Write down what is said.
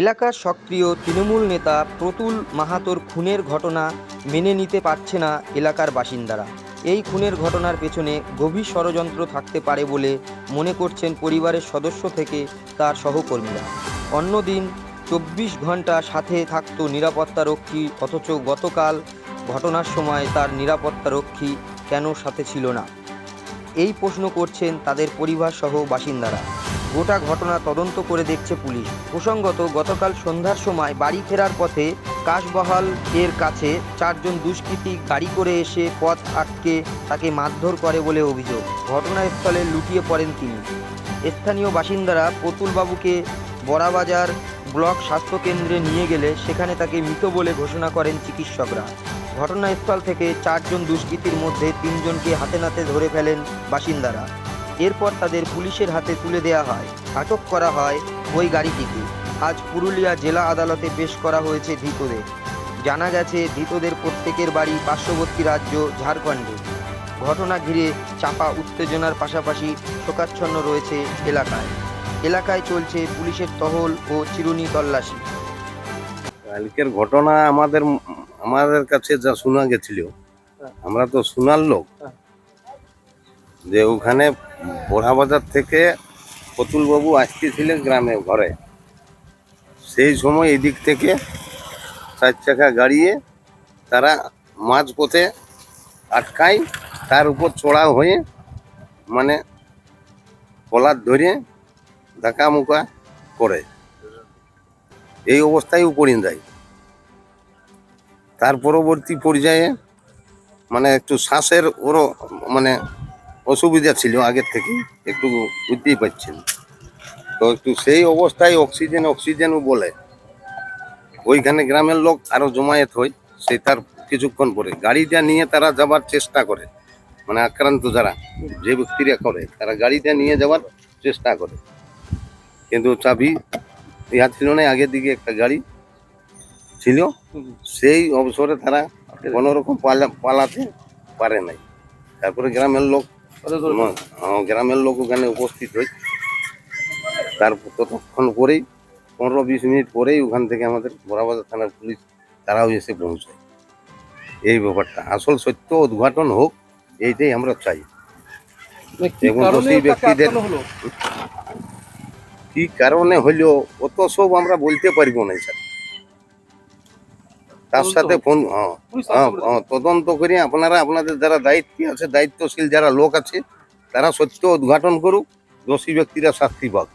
এলাকার সক্রিয় তৃণমূল নেতা প্রতুল মাহাতোর খুনের ঘটনা মেনে নিতে পারছে না এলাকার বাসিন্দারা। এই খুনের ঘটনার পেছনে গভীর ষড়যন্ত্র থাকতে পারে বলে মনে করছেন পরিবারের সদস্য থেকে তার সহকর্মীরা। অন্যদিন চব্বিশ ঘণ্টা সাথে থাকতো নিরাপত্তারক্ষী অথচ গতকাল ঘটনার সময় তার নিরাপত্তারক্ষী কেন সাথে ছিল না? এই প্রশ্ন করছেন তাদের পরিবারসহ বাসিন্দারা। গোটা ঘটনা তদন্ত করে দেখছে পুলিশ। প্রসঙ্গত, গতকাল সন্ধ্যার সময় বাড়ি ফেরার পথে কাশবহাল এর কাছে চারজন দুষ্কৃতী গাড়ি করে এসে পথ আটকে তাকে মারধর করে বলে অভিযোগ। ঘটনাস্থলে লুটিয়ে পড়েন তিনি। স্থানীয় বাসিন্দারা প্রতুলবাবুকে বড়াবাজার ব্লক স্বাস্থ্যকেন্দ্রে নিয়ে গেলে সেখানে তাকে মৃত বলে ঘোষণা করেন চিকিৎসকরা। ঘটনাস্থল থেকে চারজন দুষ্কৃতীর মধ্যে তিনজনকে হাতে নাতে ধরে ফেলেন বাসিন্দারা। এরপর তাদের পুলিশের হাতে তুলে দেওয়া হয়। আটক করা হয় ওই গাড়িটিকে আজ পুরুলিয়া জেলা আদালতে পেশ করা হয়েছে ধৃতদের। জানা গেছে ধৃতদের প্রত্যেকের বাড়ি পার্শ্ববর্তী রাজ্য ঝাড়খণ্ডে। ঘটনা ঘিরে চাপা উত্তেজনার পাশাপাশি শোকাচ্ছন্ন রয়েছে এলাকায়। এলাকায় চলছে পুলিশের টহল ও চিরুনি তল্লাশি। কালকের ঘটনা আমাদের আমাদের কাছে যা শোনা গেছিল আমরা তো শোনার লোক। যে ওখানে বোড়াবাজার থেকে প্রতুলবাবু আসতেছিলেন গ্রামে ঘরে। সেই সময় এদিক থেকে চার চাকা গাড়িয়ে তারা মাঝপথে আটকায়, তার উপর চড়া হয়ে মানে কলার ধরে ধাক্কা মুকা করে। এই অবস্থায় উপরে যায়। তার পরবর্তী পর্যায়ে মানে একটু শ্বাসের ওরও মানে অসুবিধা ছিল আগের থেকে, একটু বুঝতেই পারছেন। তো একটু সেই অবস্থায় অক্সিজেন অক্সিজেনও বলে। ওইখানে গ্রামের লোক আরও জমায়েত হয় সেই তার কিছুক্ষণ পরে গাড়িটা নিয়ে তারা যাবার চেষ্টা করে। মানে আক্রান্ত যারা, যে ব্যক্তিরা করে, তারা গাড়িটা নিয়ে যাওয়ার চেষ্টা করে। কিন্তু চাবি, ইহা ছিল না, আগের দিকে একটা গাড়ি ছিল, সেই অবসরে তারা কোনো রকম পালা, পালাতে পারে নাই। তারপরে গ্রামের লোক গ্রামের লোক ওখানে উপস্থিত হয় তার ততক্ষণ পরেই পনেরো বিশ মিনিট পরেই ওখান থেকে আমাদের বড়াবাজার থানার পুলিশ তারাও এসে পৌঁছায়। এই ব্যাপারটা। আসল সত্য উদ্ঘাটন হোক এইটাই আমরা চাই। এবং দোষী ব্যক্তিদের কি কারণে হইল অত সব আমরা বলতে পারব না স্যার। তার সাথে ফোন হ্যাঁ, হ্যাঁ, হ্যাঁ, তদন্ত করে আপনারা আপনাদের যারা দায়িত্ব আছে দায়িত্বশীল যারা লোক আছে তারা সত্য উদ্ঘাটন করুক দোষী ব্যক্তিরা শাস্তি পাক।